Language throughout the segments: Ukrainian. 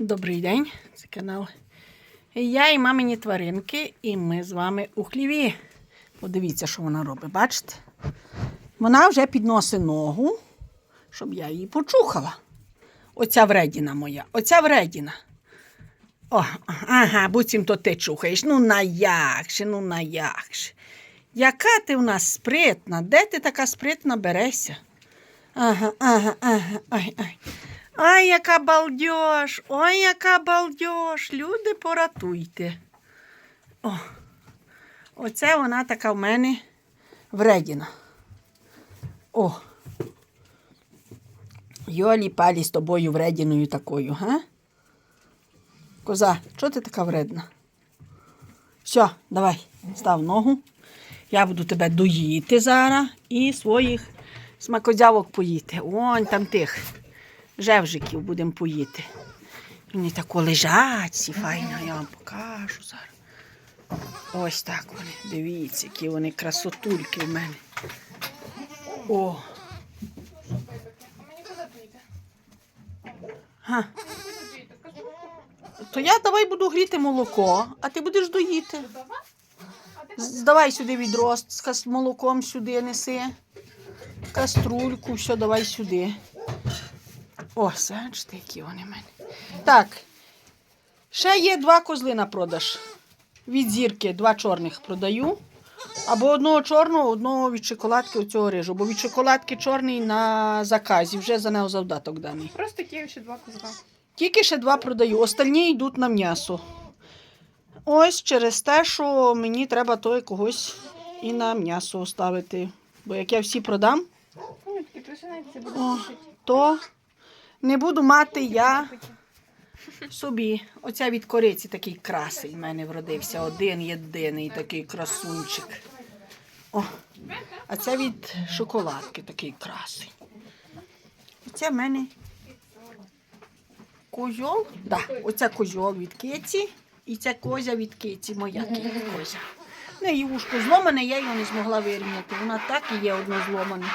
Добрий день, це канал. Я і мамині тваринки, і ми з вами у хліві. Подивіться, що вона робить, бачите? Вона вже підносить ногу, щоб я її почухала. Оця вредіна моя, оця вредіна. О, ага, буцім то ти чухаєш. Ну на як же, ну на як же. Яка ти в нас спритна? Де ти така спритна берешся? Ага, ага, ага, ай, ай. Ай, яка балдеж, ой, яка балдеж. Люди, поратуйте. О, оце вона така в мене вредіна. О. Йолі палі з тобою вредіною такою, га? Коза, чого ти така вредна? Все, давай, став ногу. Я буду тебе доїти зараз і своїх смакодявок поїти. Вон там тих жевжиків будемо поїти. Вони тако лежать, всі файно, я вам покажу зараз. Ось так вони. Дивіться, які вони красотульки в мене. О. Га. То я давай буду гріти молоко, а ти будеш доїти. Давай сюди відро з з молоком сюди неси. Каструльку, все, давай сюди. О, бачите, які вони в мене. Так. Ще є два козли на продаж. Від зірки два чорних продаю. Або одного чорного, одного від шоколадки оцього рижу. Бо від шоколадки чорний на заказі, вже за нього завдаток даний. Просто є ще два козла. Тільки ще два продаю, остальні йдуть на м'ясо. Ось через те, що мені треба той когось і на м'ясо ставити. Бо як я всі продам, Ну, О. то не буду мати я собі. Оця від кориці такий красий в мене вродився. Один єдиний такий красунчик. О, а це від шоколадки такий красий. Оце в мене козьол. Да, оце козьол від киці. І це козя від киці, моя козя. Неї вушко зломане, я його не змогла вирівняти. Вона так і є одно зломане.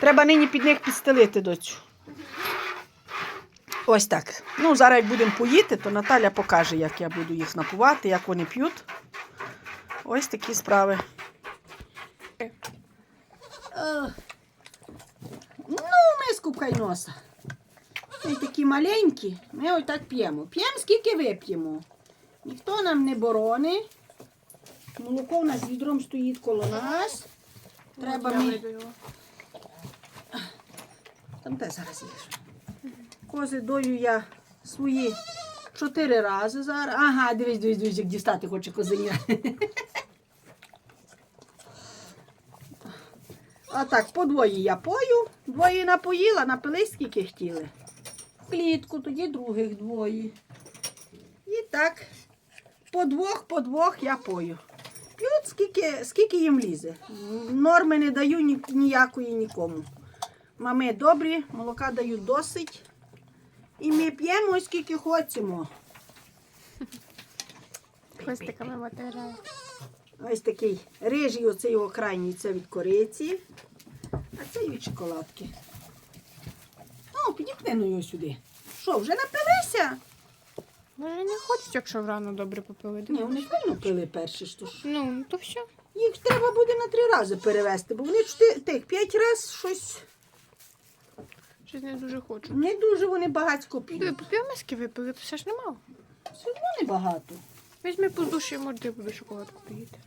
Треба нині під них підстелити доцю. Ось так. Ну, зараз як будемо поїти, то Наталя покаже, як я буду їх напувати, як вони п'ють. Ось такі справи. Е, Ну, миску пхай носа. Ми такі маленькі, ми ось так п'ємо. П'ємо, скільки вип'ємо. Ніхто нам не боронить. Молоко у нас відром стоїть коло нас. Треба ми. його. Там те зараз їж. Кози дою я свої чотири рази зараз. Ага, дивись, дивись, дивись, як дістати хоче козеня. А так, по двоє я пою, двоє напоїла, напились скільки хотіли. Клітку, тоді других двоє. І так, по двох, по двох я пою. П'ють, скільки, скільки їм лізе. Норми не даю ні, ніякої нікому. Мами добрі, молока дають досить. І ми п'ємо скільки хочемо. Хвостиками мотирає. Ось такий рижий, оцей його крайній, це від кориці, а це від шоколадки. О, підіпни ну його сюди. Що, вже напилися? Може не хочуть, якщо врано добре попили. Ні, вони пильно пили перші. Що ж. Ну, то все. Їх треба буде на три рази перевезти, бо вони чотири, тих, п'ять разів щось Щось не дуже хочу. не дуже вони багатько Диви, п'ють. по півмиски випили, то все ж немало. Все одно не багато. Візьми по душі, може, ти буде шоколадку поїти.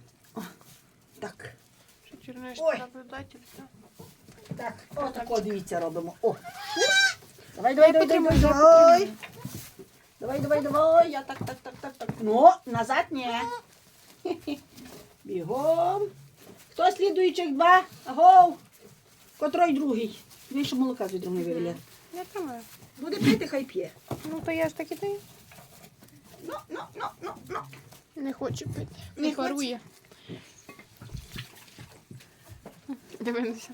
Так. Що чернеш Ой. наблюдатель, все. Так, отако дивіться робимо. О. Давай, давай, давай, давай, Потримай, давай. Давай, давай, давай. Я так, так, так, так, так. Ну, назад ні. Бігом. Хто слідуючих два? Агов. Котрой другий. Він щоб молока з відром не. Я тримаю. Буде пити, хай п'є. Ну, то я ж так і даю. Ну, ну, ну, ну, ну. Не хоче пити. Не Не парує. Дивимося.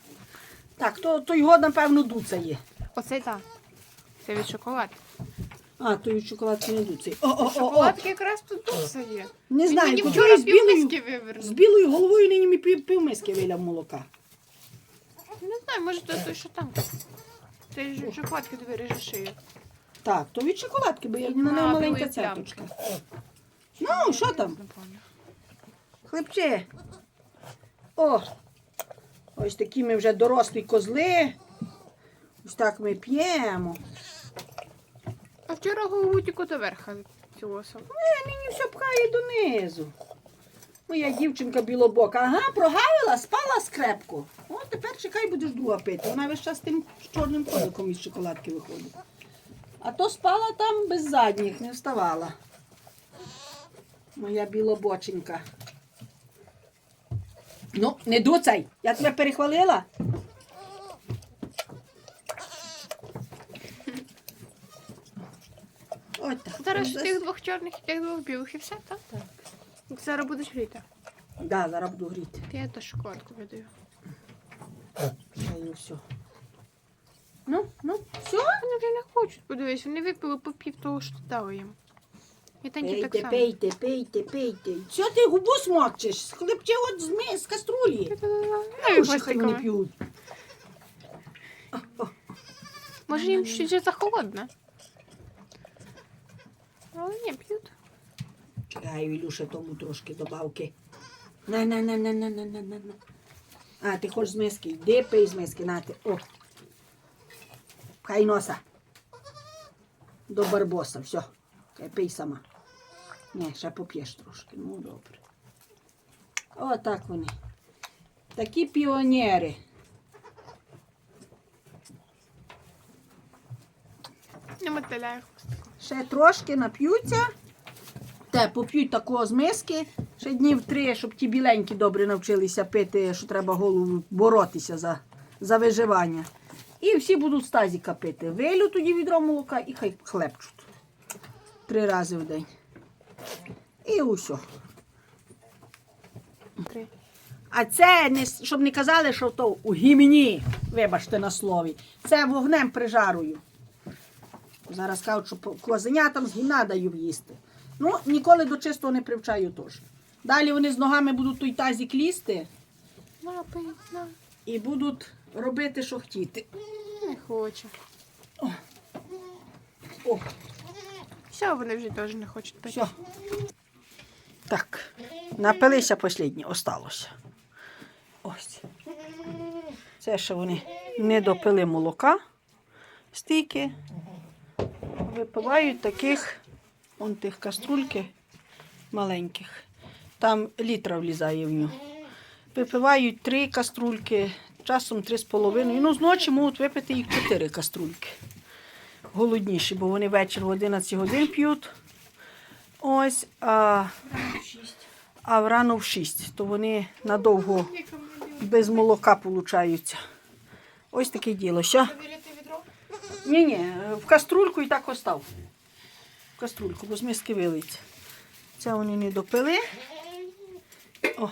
Так, то, то його, напевно, дуцає. Оце так. Це від шоколадки. А, то від шоколадки не дуцає. О, о, о, о. Шоколадки якраз тут дуса є. Не знаю, мені куди вчора з білою, півмиски з вивернув. білою головою нині мені пів, півмиски виляв молока. Не знаю, може то той, що там. Це ж шоколадки реже шию. Так, то від шоколадки, бо я Від на неї маленька цяточка. Ну, що там? Не. О! Ось такі ми вже дорослі козли. Ось так ми п'ємо. А вчора голову тільки до верха цілосом. Е, мені все пхає донизу. Моя дівчинка білобока. Ага, прогавила, спала скрепко. О, тепер чекай, будеш дуа пити. Вона весь час тим чорним коликом із шоколадки виходить. А то спала там без задніх, не вставала. Моя білобоченька. Ну, не дуцай, я тебе перехвалила. Ось так. Зараз Ось тих двох чорних і тих двох білих і все, так? Так. Зараз будеш гріти. Да, зараз буду гріти. Ти я то шоколадку видаю. Все. Ну, ну, все. Вони вже не хочуть, подивись, вони випили по пів того, що ти дала їм. І танці так Пейте, само. пейте, пейте, пейте. Що ти губу смокчеш? Хлебче от з, ми- з каструлі. Ну, і Уші хай не п'ють. Може їм щось вже захолодне. Але не п'ють. Чекай, Ілюша, тому трошки добавки. На, на, на, на, на, на, на, на. А, ти хочеш з миски? Йди пий з миски, на ти. О. Хай носа. До барбоса, все. Хай пий сама. Ні, ще поп'єш трошки. Ну, добре. Отак вони. Такі піонери. Не мотиляє. Ще трошки нап'ються. Те, поп'ють такого з миски. Ще днів три, щоб ті біленькі добре навчилися пити, що треба голову боротися за, за виживання. І всі будуть з тазіка пити. Вилю тоді відро молока і хай хлебчуть. Три рази в день. І усьо. А це не щоб не казали, що то у гімні, вибачте на слові. Це вогнем прижарую. Зараз кажуть, що козенятам з гімна даю їсти. Ну, ніколи до чистого не привчаю теж. Далі вони з ногами будуть той тазік лізти і будуть робити, що хотіти. Не хоче. О, Все, вони вже теж не хочуть пити. все. Так, напилися останні, осталося. Ось. Це ще вони не допили молока стільки. Випивають таких, он тих каструльки маленьких. Там літра влізає в нього. Випивають три каструльки, часом три з половиною. Ну, зночі можуть випити їх чотири каструльки. Голодніші, бо вони ввечері в 11 годин п'ють. Ось, а, а врано в 6, то вони надовго без молока получаються. Ось таке діло. Що? Ні, ні, в каструльку і так остав. В каструльку, бо з миски вилиться. Це вони не допили. О,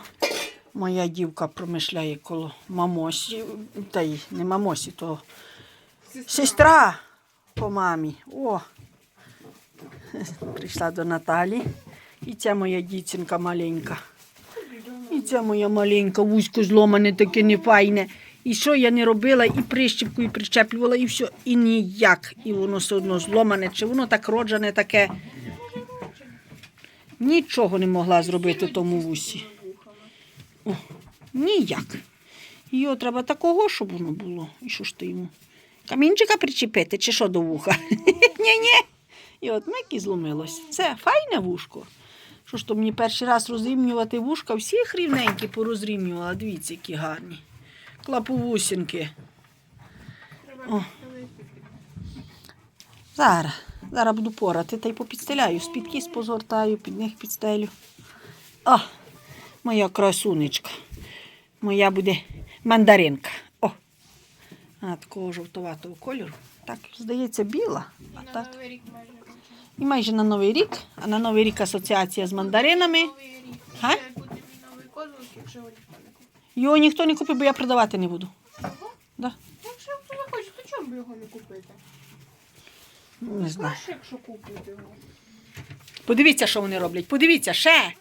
моя дівка промишляє коло мамосі. Та й не мамосі, то сестра по мамі. О, прийшла до Наталі. І ця моя дівчинка маленька. І ця моя маленька, вузько зломане, таке нефайне. І що я не робила, і прищіпкою прищеплювала, і все, і ніяк. І воно все одно зломане, чи воно так роджене таке. Нічого не могла зробити тому вусі. О, ніяк. Його треба такого, щоб воно було. І що ж ти йому? Камінчика причепити, чи що до вуха? Ні-ні. І от мики зломилось. Це файне вушко. Що ж то мені перший раз розрівнювати вушка, всіх рівненькі порозрівнювала. Дивіться, які гарні. Клаповусінки. О. Зараз. Зараз буду порати та й попідстеляю. З-під кіс позгортаю, під них підстелю. О, моя красунечка. Моя буде мандаринка. О. А, такого жовтуватого кольору. Так, здається, біла. А На так. новий рік майже. І майже на Новий рік, а на Новий рік асоціація з мандаринами. Новий рік. Га? Буде мій новий козлик, якщо Його ніхто не купить, бо я продавати не буду. Да. Якщо хто не хоче, то чому б його не купити? Не знаю. Краще, якщо купити його. Подивіться, що вони роблять. Подивіться, ще.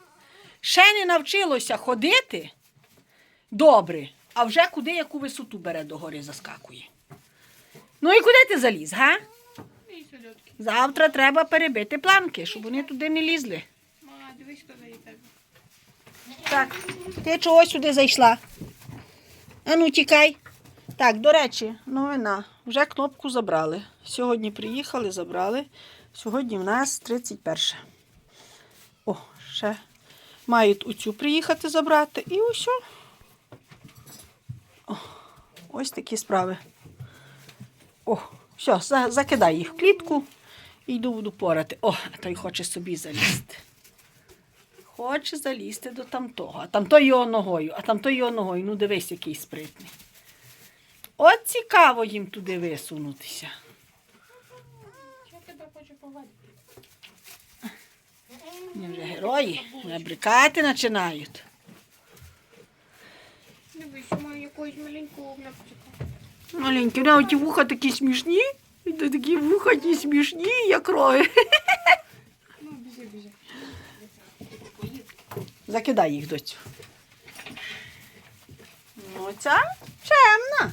Ще не навчилося ходити добре, а вже куди яку висоту бере до гори заскакує. Ну і куди ти заліз, га? І сельодки. Завтра треба перебити планки, щоб вони туди не лізли. Мама, дивись, хто за тебе. Так, ти чого сюди зайшла? Ану, тікай. Так, до речі, новина. Вже кнопку забрали. Сьогодні приїхали, забрали. Сьогодні в нас 31. О, ще мають оцю приїхати забрати. І ось. О, ось такі справи. О, все, за- закидай їх в клітку і йду буду порати. О, а той хоче собі залізти. Хоче залізти до тамтого, а тамто його ногою, а тамто його ногою. Ну дивись, який спритний. От цікаво їм туди висунутися. Я тебе хочу погладити. Вони вже герої, вже брикати починають. Дивись, маю якогось маленького м'япчика. Маленькі, ну, ті вуха такі смішні, такі вуха ті смішні, як роги. Закидай їх доцю. Ну, ця чемна.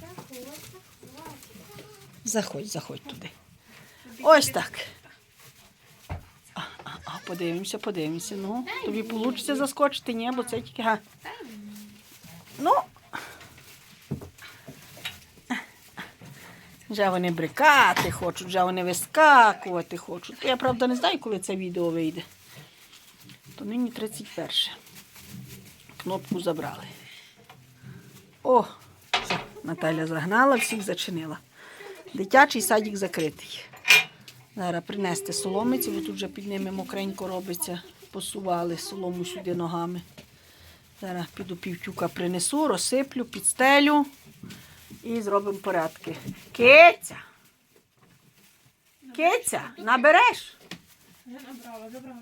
Заходь, заходь туди. Ось так. А, а, а, подивимося, подивимося. Ну, тобі вийде заскочити, ні, бо це тільки. Га. Ну. Вже вони брикати хочуть, вже вони вискакувати хочуть. Я правда не знаю, коли це відео вийде. То нині 31. Кнопку забрали. О, все, Наталя загнала, всіх зачинила. Дитячий садик закритий. Зараз принести соломиці, бо тут вже під ними мокренько робиться. Посували солому сюди ногами. Зараз піду півтюка принесу, розсиплю, підстелю і зробимо порядки. Киця! Киця, набереш? Я набрала, забрала.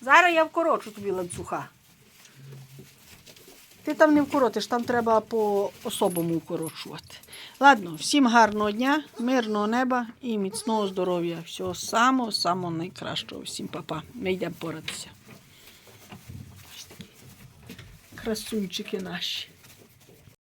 Зараз я вкорочу тобі ланцюга. Ти там не вкоротиш, там треба по особому укорочувати. Ладно, всім гарного дня, мирного неба і міцного здоров'я. Всього самого, самого найкращого. Всім папа. Ми йдемо поратися. Красунчики наші.